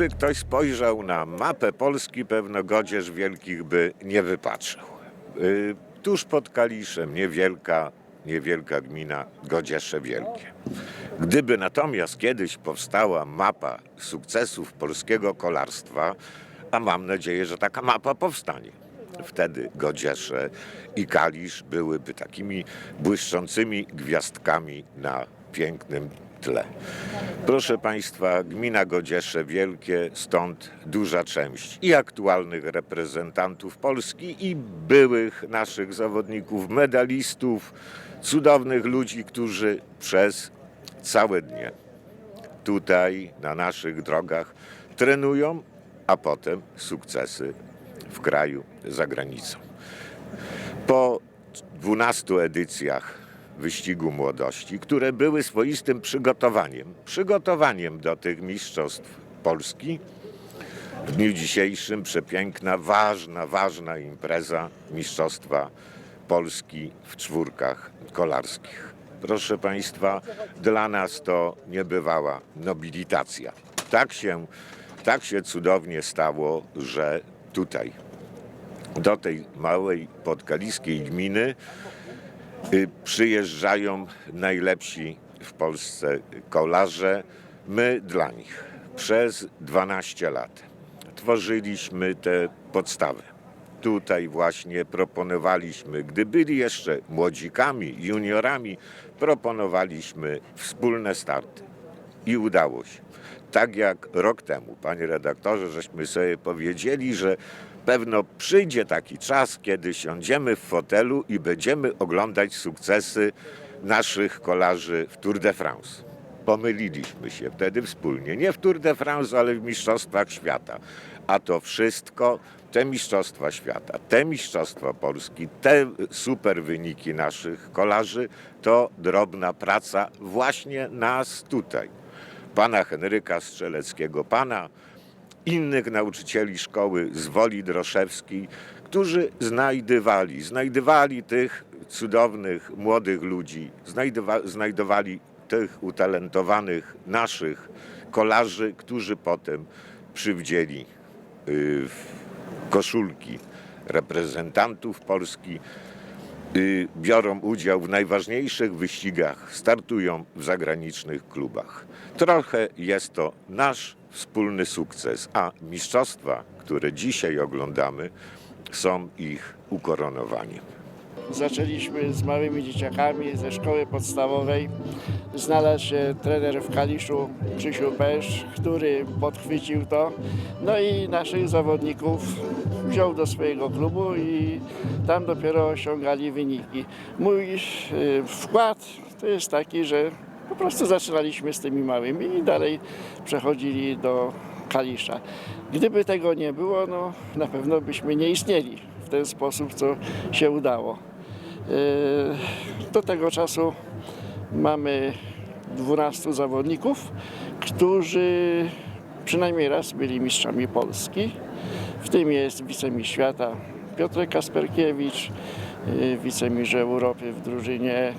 gdyby ktoś spojrzał na mapę Polski, pewno Godzierz Wielkich by nie wypatrzył. Y, Tuż pod Kaliszem niewielka, niewielka gmina Godziesze Wielkie. Gdyby natomiast kiedyś powstała mapa sukcesów polskiego kolarstwa, a mam nadzieję, że taka mapa powstanie, wtedy Godziesze i Kalisz byłyby takimi błyszczącymi gwiazdkami na pięknym tle. Proszę Państwa, gmina Godziesze Wielkie, stąd duża część i aktualnych reprezentantów Polski i byłych naszych zawodników, medalistów, cudownych ludzi, którzy przez całe dnie tutaj na naszych drogach trenują, a potem sukcesy w kraju, za granicą. Po 12 edycjach wyścigu młodości, które były swoistym przygotowaniem, przygotowaniem do tych mistrzostw Polski, w dniu dzisiejszym przepiękna, ważna, ważna impreza Mistrzostwa Polski w czwórkach kolarskich. Proszę Państwa, dla nas to niebywała nobilitacja. Tak się, tak się cudownie stało, że tutaj, do tej małej podkaliskiej gminy, przyjeżdżają najlepsi w Polsce kolarze. My dla nich przez 12 lat tworzyliśmy te podstawy. Tutaj właśnie proponowaliśmy, gdy byli jeszcze młodzikami, juniorami, proponowaliśmy wspólne starty. I udało się. Tak jak rok temu, panie redaktorze, żeśmy sobie powiedzieli, że pewno przyjdzie taki czas, kiedy siądziemy w fotelu i będziemy oglądać sukcesy naszych kolarzy w Tour de France. Pomyliliśmy się wtedy wspólnie. Nie w Tour de France, ale w Mistrzostwach Świata. A to wszystko, te Mistrzostwa Świata, te Mistrzostwa Polski, te super wyniki naszych kolarzy, to drobna praca właśnie nas tutaj. Pana Henryka Strzeleckiego, pana innych nauczycieli szkoły z Woli Droszewskiej, którzy znajdywali, znajdywali tych cudownych młodych ludzi, znajdowa, znajdowali tych utalentowanych naszych kolarzy, którzy potem przywdzieli y, koszulki reprezentantów Polski, y, biorą udział w najważniejszych wyścigach, startują w zagranicznych klubach. Trochę jest to nasz wspólny sukces, a mistrzostwa, które dzisiaj oglądamy, są ich ukoronowaniem. Zaczęliśmy z małymi dzieciakami ze szkoły podstawowej. Znalazł się trener w Kaliszu Krzysiu Pesz, który podchwycił to. No i naszych zawodników wziął do swojego klubu i tam dopiero osiągali wyniki. Mój y, wkład to jest taki, że po prostu zaczynaliśmy z tymi małymi i dalej przechodzili do Kalisza. Gdyby tego nie było, no na pewno byśmy nie istnieli w ten sposób, co się udało. Yy, Do tego czasu mamy 12 zawodników, którzy przynajmniej raz byli mistrzami Polski. W tym jest wicemistrz świata Piotr Kasperkiewicz, yy, wicemistrz Europy w drużynie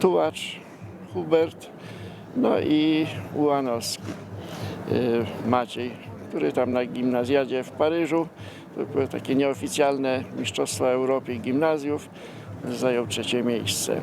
Tułacz Hubert, no i Ułanowski yy, Maciej, który tam na gimnazjadzie w Paryżu, to były takie nieoficjalne Mistrzostwa Europy Gimnazjów, zajął trzecie miejsce.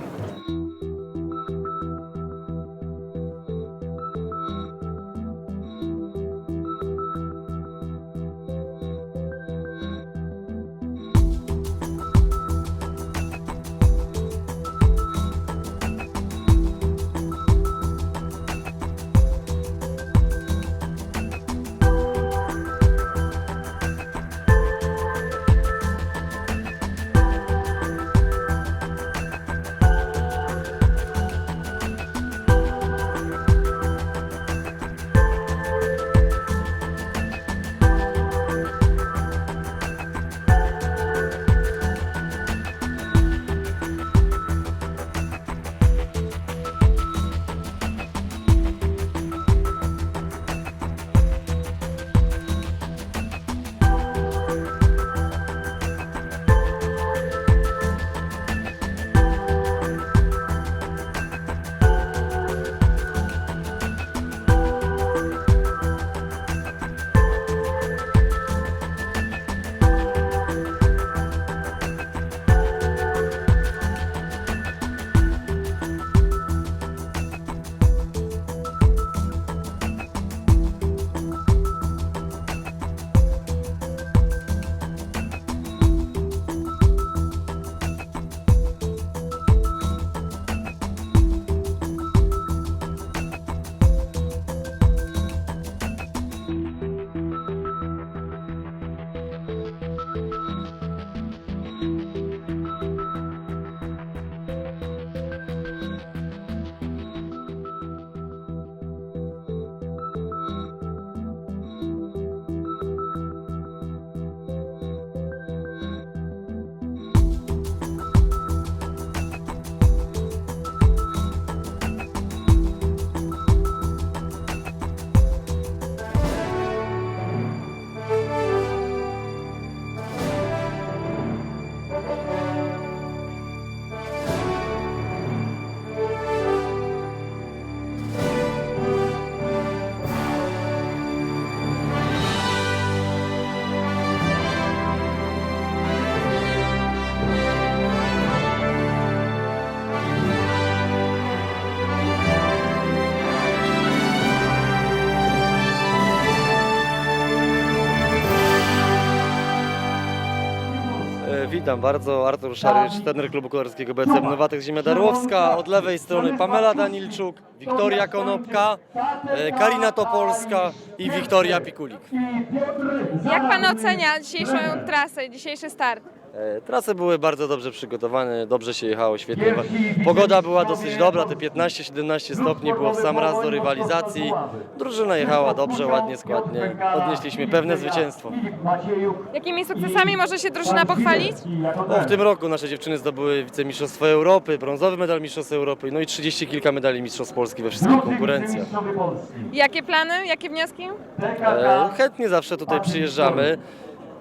Witam bardzo. Artur Szarycz, trener klubu kolarskiego BC Nowatek Ziemia Darłowska. Od lewej strony Pamela Danilczuk, Wiktoria Konopka, e, Karina Topolska i Wiktoria Pikulik. Jak pan ocenia dzisiejszą trasę, dzisiejszy start? E, Trasy były bardzo dobrze przygotowane, dobrze się jechało, świetnie. Pogoda była dosyć dobra, te 15-17 stopni było w sam raz do rywalizacji. Drużyna jechała dobrze, ładnie, składnie. Odnieśliśmy pewne zwycięstwo. Jakimi sukcesami może się drużyna pochwalić? No, w tym roku nasze dziewczyny zdobyły wicemistrzostwo Europy, brązowy medal mistrzostw Europy, no i 30 kilka medali mistrzostw Polski we wszystkich konkurencjach. Jakie plany, jakie wnioski? E, chętnie zawsze tutaj przyjeżdżamy.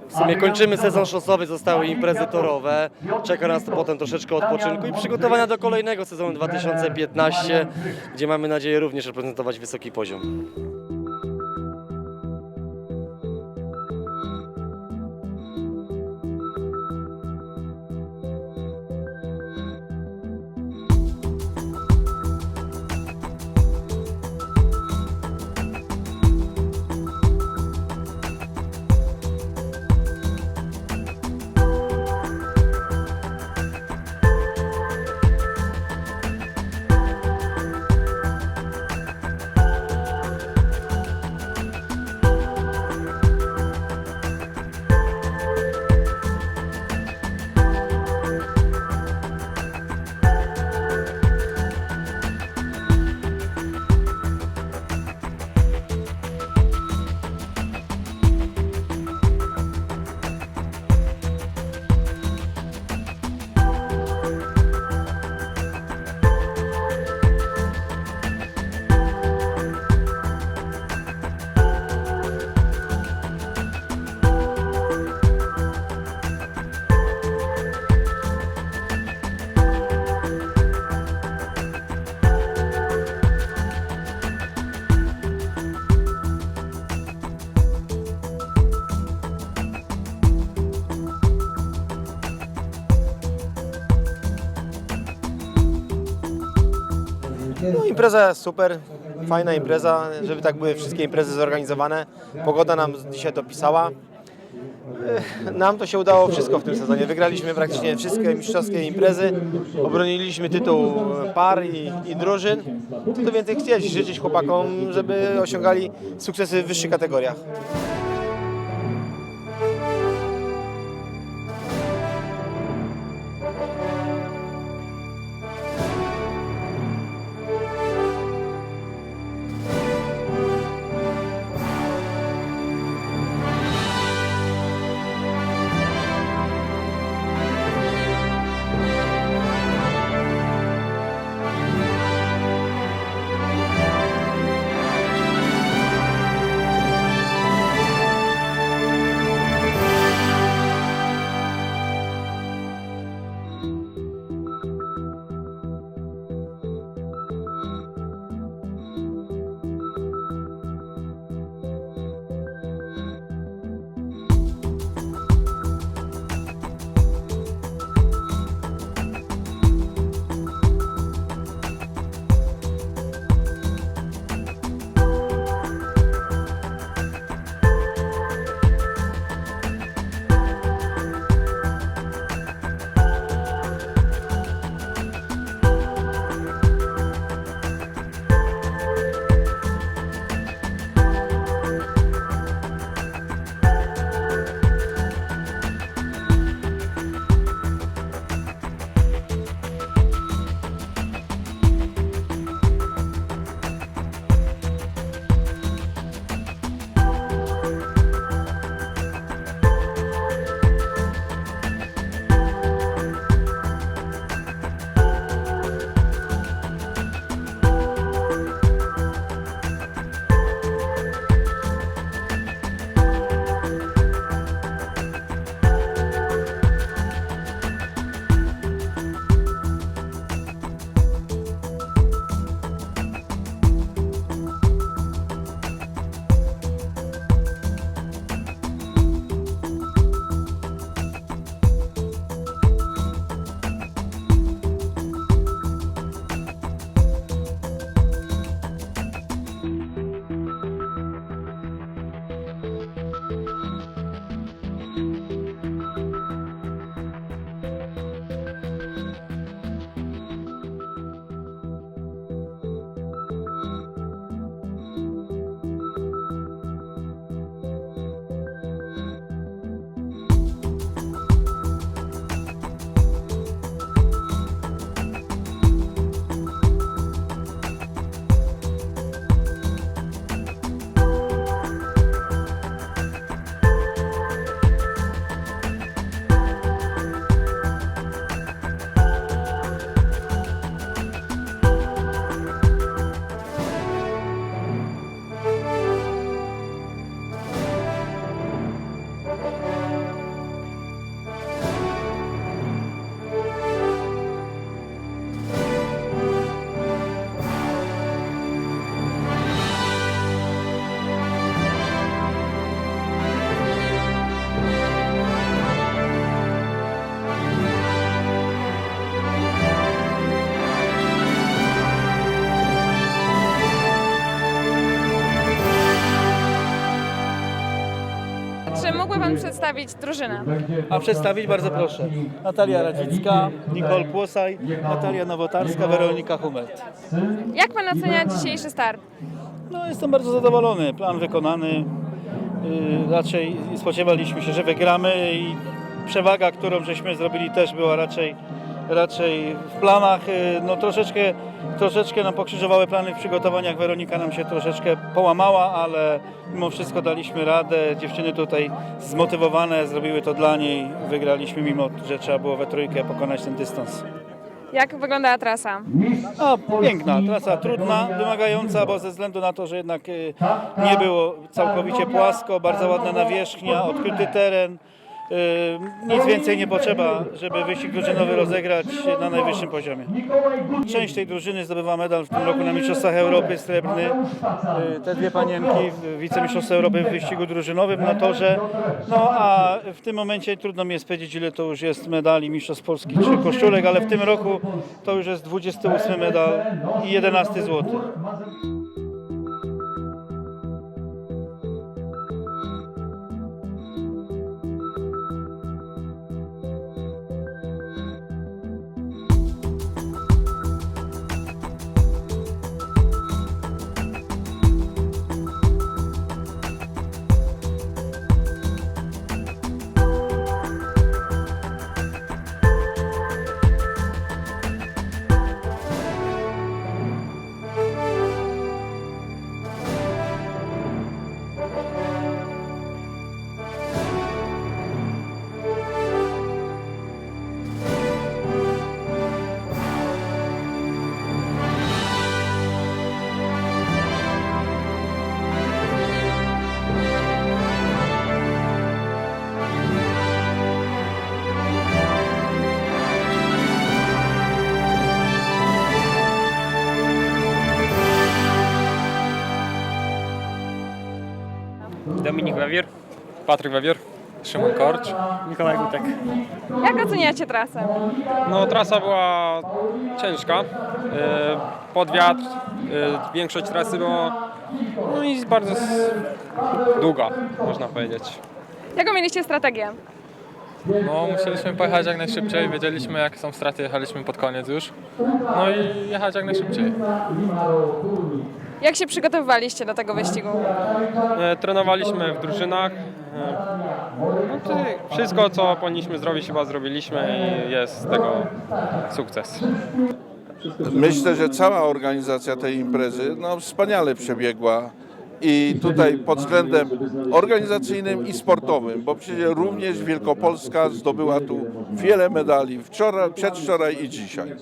W sumie kończymy sezon szosowy, zostały imprezy torowe. Czeka nas potem troszeczkę odpoczynku i przygotowania do kolejnego sezonu 2015, gdzie mamy nadzieję również reprezentować wysoki poziom. Impreza super, fajna impreza, żeby tak były wszystkie imprezy zorganizowane. Pogoda nam dzisiaj dopisała. Nam to się udało wszystko w tym sezonie. Wygraliśmy praktycznie wszystkie mistrzowskie imprezy, obroniliśmy tytuł par i, i drużyn. Tu więcej chcieć, życzyć chłopakom, żeby osiągali sukcesy w wyższych kategoriach. Przedstawić drużynę. A przedstawić bardzo proszę. Natalia Radzicka, Nicole Płosaj, Natalia Nowotarska, Weronika Hummelt. Jak pan ocenia dzisiejszy start? No jestem bardzo zadowolony. Plan wykonany. Yy, Raczej spodziewaliśmy się, że wygramy i przewaga, którą żeśmy zrobili też była raczej, raczej w planach. Yy, No troszeczkę, troszeczkę nam pokrzyżowały plany w przygotowaniach. Weronika nam się troszeczkę połamała, ale mimo wszystko daliśmy radę. Dziewczyny tutaj zmotywowane zrobiły to dla niej. Wygraliśmy mimo, że trzeba było we trójkę pokonać ten dystans. Jak wyglądała trasa? A, piękna, trasa trudna, wymagająca, bo ze względu na to, że jednak y, nie było całkowicie płasko, bardzo ładna nawierzchnia, odkryty teren. Nic więcej nie potrzeba, żeby wyścig drużynowy rozegrać na najwyższym poziomie. Część tej drużyny zdobywa medal w tym roku na Mistrzostwach Europy srebrny. Te dwie panienki w wicemistrzostwie Europy w wyścigu drużynowym na torze. No a w tym momencie trudno mi jest powiedzieć, ile to już jest medali Mistrzostw Polski czy koszulek, ale w tym roku to już jest 28 medal i 11 złoty. Dominik Wewier, Patryk Wewier, Szymon Korcz. Mikołaj Gutek. Jak oceniacie trasę? No trasa była ciężka, e, pod wiatr, e, większość trasy była no i bardzo długa, można powiedzieć. Jaką mieliście strategię? No, musieliśmy pojechać jak najszybciej, wiedzieliśmy jakie są straty, jechaliśmy pod koniec już. No i jechać jak najszybciej. Jak się przygotowywaliście do tego wyścigu? E, Trenowaliśmy w drużynach, e, no wszystko co powinniśmy zrobić chyba zrobiliśmy i jest z tego sukces. Myślę, że cała organizacja tej imprezy no, wspaniale przebiegła i tutaj pod względem organizacyjnym i sportowym, bo przecież również Wielkopolska zdobyła tu wiele medali wczoraj, przedwczoraj i dzisiaj.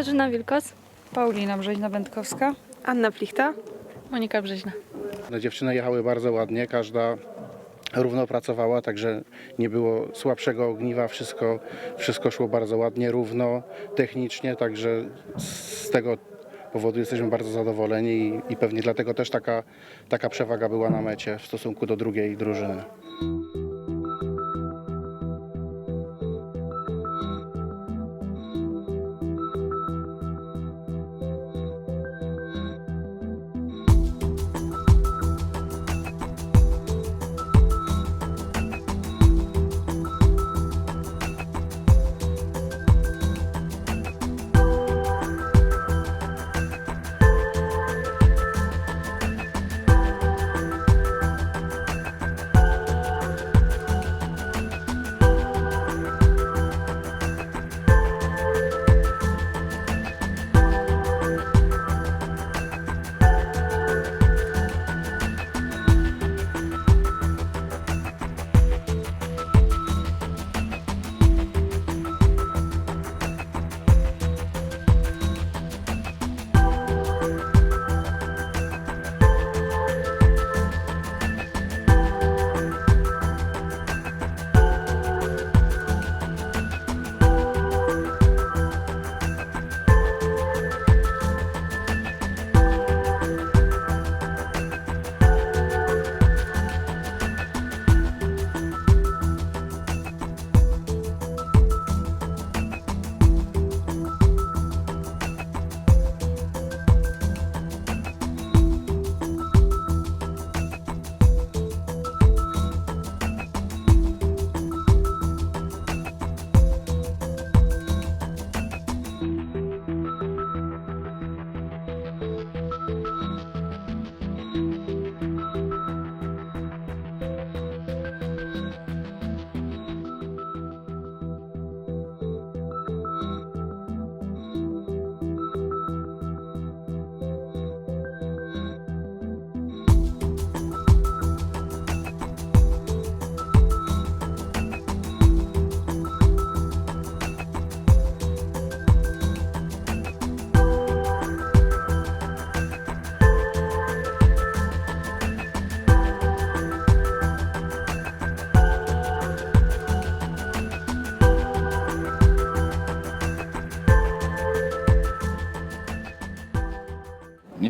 Katarzyna Wilkos. Paulina Brzeźna-Będkowska. Anna Plichta. Monika Brzeźna. No, dziewczyny jechały bardzo ładnie, każda równo pracowała, także nie było słabszego ogniwa, wszystko, wszystko szło bardzo ładnie, równo, technicznie, także z tego powodu jesteśmy bardzo zadowoleni i, i pewnie dlatego też taka, taka przewaga była na mecie w stosunku do drugiej drużyny.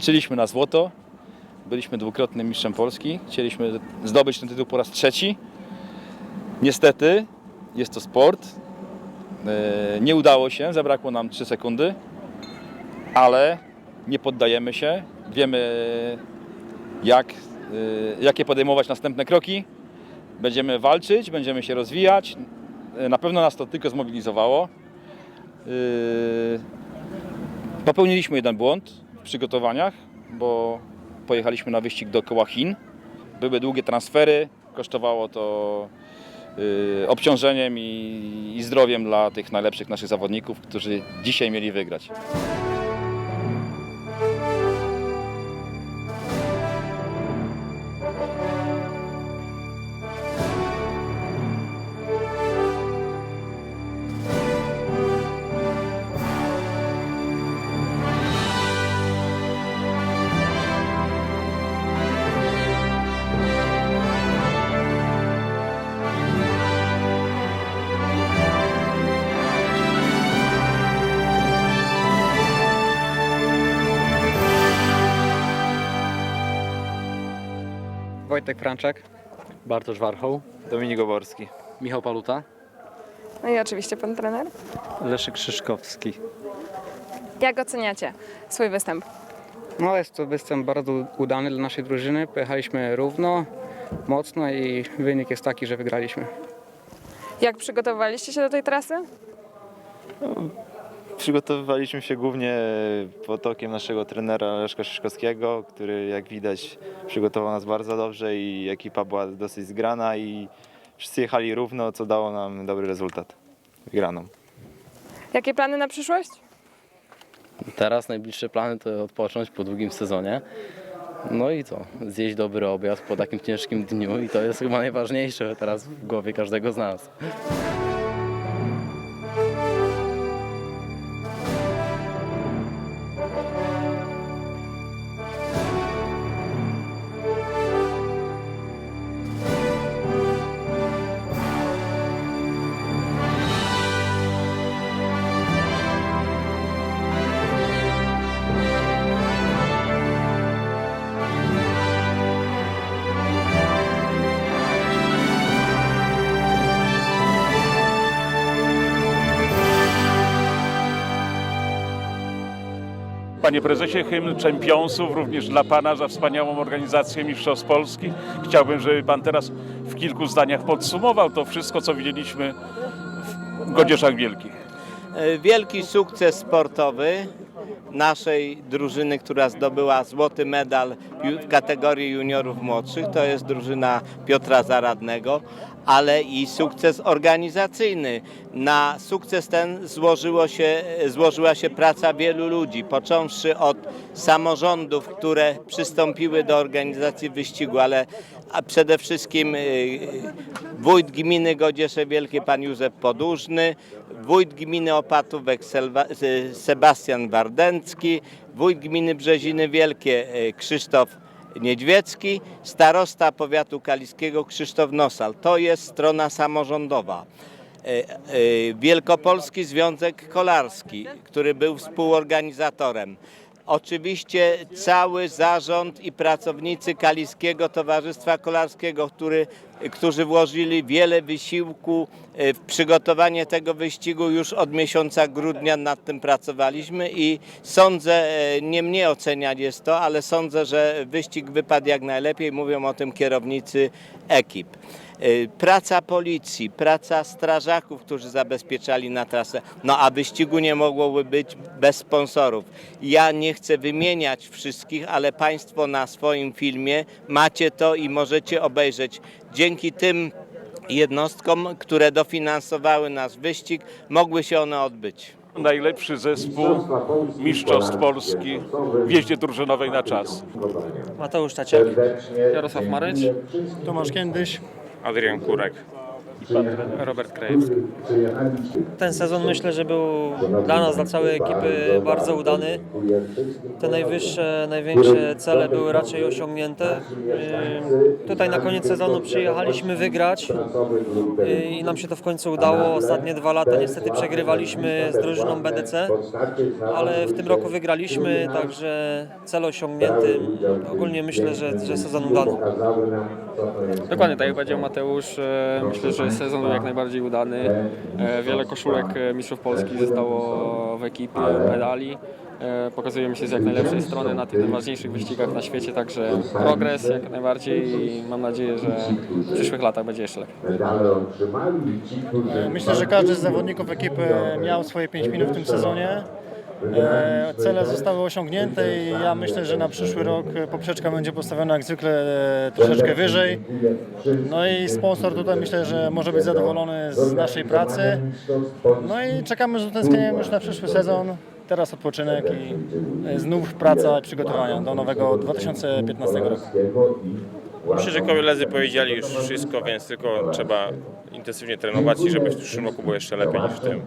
Liczyliśmy na złoto, byliśmy dwukrotnym mistrzem Polski, chcieliśmy zdobyć ten tytuł po raz trzeci. Niestety jest to sport. E, Nie udało się, zabrakło nam 3 sekundy, ale nie poddajemy się. Wiemy, jak, e, jakie podejmować następne kroki. Będziemy walczyć, będziemy się rozwijać. E, Na pewno nas to tylko zmobilizowało. Popełniliśmy jeden błąd przygotowaniach, bo pojechaliśmy na wyścig dookoła Chin. Były długie transfery, kosztowało to y, obciążeniem i, i zdrowiem dla tych najlepszych naszych zawodników, którzy dzisiaj mieli wygrać. Wojtek Franczak. Bartosz Warchoł. Dominik Oborski. Michał Paluta. No i oczywiście pan trener. Leszek Krzyszkowski. Jak oceniacie swój występ? No jest to występ bardzo udany dla naszej drużyny. Pojechaliśmy równo, mocno i wynik jest taki, że wygraliśmy. Jak przygotowywaliście się do tej trasy? Przygotowywaliśmy się głównie pod okiem naszego trenera Leszka Szyszkowskiego, który jak widać przygotował nas bardzo dobrze i ekipa była dosyć zgrana i wszyscy jechali równo, co dało nam dobry rezultat. Wygraną. Jakie plany na przyszłość? Teraz najbliższe plany to odpocząć po długim sezonie. No i co? Zjeść dobry obiad po takim ciężkim dniu i to jest chyba najważniejsze teraz w głowie każdego z nas. Panie prezesie, hymn czempionsów również dla pana za wspaniałą organizację Mistrzostw Polski. Chciałbym, żeby pan teraz w kilku zdaniach podsumował to wszystko, co widzieliśmy w Godzieszach Wielkich. E, Wielki sukces sportowy naszej drużyny, która zdobyła złoty medal w kategorii juniorów młodszych, to jest drużyna Piotra Zaradnego, ale i sukces organizacyjny. Na sukces ten złożyło się, złożyła się praca wielu ludzi, począwszy od samorządów, które przystąpiły do organizacji wyścigu, ale a przede wszystkim y, wójt gminy Godziesze Wielkie, pan Józef Podłużny, wójt gminy Opatówek y, Sebastian Wardęcki, wójt gminy Brzeziny Wielkie y, Krzysztof Niedźwiecki, starosta powiatu kaliskiego Krzysztof Nosal. To jest strona samorządowa. E, e, Wielkopolski Związek Kolarski, który był współorganizatorem. Oczywiście cały zarząd i pracownicy Kaliskiego Towarzystwa Kolarskiego, który, którzy włożyli wiele wysiłku e, w przygotowanie tego wyścigu. Już od miesiąca grudnia nad tym pracowaliśmy i sądzę, e, nie mnie oceniać jest to, ale sądzę, że wyścig wypadł jak najlepiej. Mówią o tym kierownicy ekip. Y, Praca policji, praca strażaków, którzy zabezpieczali na trasę. No a wyścigu nie mogłoby być bez sponsorów. Ja nie chcę wymieniać wszystkich, ale Państwo na swoim filmie macie to i możecie obejrzeć. Dzięki tym jednostkom, które dofinansowały nasz wyścig, mogły się one odbyć. Najlepszy zespół Mistrzostw Polski w jeździe drużynowej na czas. Mateusz Taciek. Jarosław Maryć, Tomasz Kędyś. Adrian Kurek. Robert Krajewski. Ten sezon myślę, że był dla nas, dla całej ekipy bardzo udany. Te najwyższe, największe cele były raczej osiągnięte. Yy, Tutaj na koniec sezonu przyjechaliśmy wygrać i nam się to w końcu udało. Ostatnie dwa lata niestety przegrywaliśmy z drużyną BDC, ale w tym roku wygraliśmy, także cel osiągnięty. Ogólnie myślę, że, że sezon udany. Dokładnie tak jak powiedział Mateusz, e, myślę, że sezon był jak najbardziej udany. E, Wiele koszulek e, Mistrzów Polski zostało w ekipie, medali. Pokazujemy się z jak najlepszej strony na tych najważniejszych wyścigach na świecie, także progres jak najbardziej i mam nadzieję, że w przyszłych latach będzie jeszcze lepiej. Myślę, że każdy z zawodników ekipy miał swoje 5 minut w tym sezonie. E, Cele zostały osiągnięte i ja myślę, że na przyszły rok poprzeczka będzie postawiona jak zwykle e, troszeczkę wyżej. No i sponsor tutaj myślę, że może być zadowolony z naszej pracy. No i czekamy z utęsknieniem już na przyszły sezon. Teraz odpoczynek i e, znów praca i przygotowania do nowego 2015 roku. Myślę, że koledzy powiedzieli już wszystko, więc tylko trzeba intensywnie trenować i żeby w przyszłym roku było jeszcze lepiej niż w tym.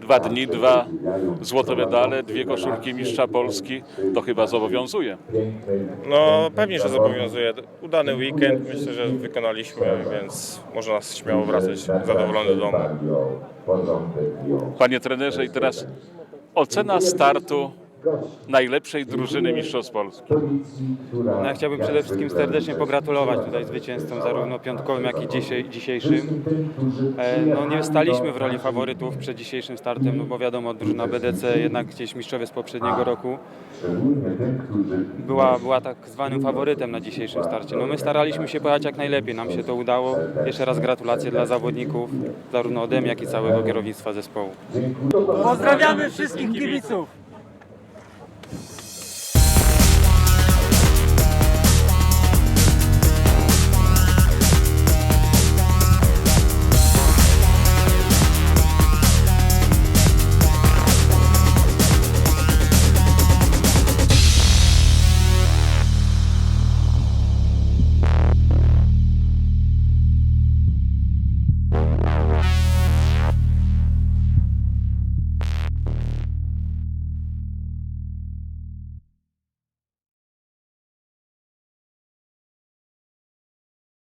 Dwa dni, dwa złote medale, dwie koszulki Mistrza Polski. To chyba zobowiązuje. No pewnie, że zobowiązuje. Udany weekend myślę, że wykonaliśmy, więc można śmiało wracać zadowolony do domu. Panie trenerze, i teraz ocena startu najlepszej drużyny Mistrzostw Polski. No, ja chciałbym przede wszystkim serdecznie pogratulować tutaj zwycięzcom zarówno piątkowym, jak i dzisiaj, dzisiejszym. E, No, nie staliśmy w roli faworytów przed dzisiejszym startem, no bo wiadomo, drużyna BDC jednak gdzieś mistrzowie z poprzedniego roku była, była tak zwanym faworytem na dzisiejszym starcie. No my staraliśmy się pojechać jak najlepiej, nam się to udało. Jeszcze raz gratulacje dla zawodników, zarówno ode mnie, jak i całego kierownictwa zespołu. Pozdrawiamy wszystkich kibiców!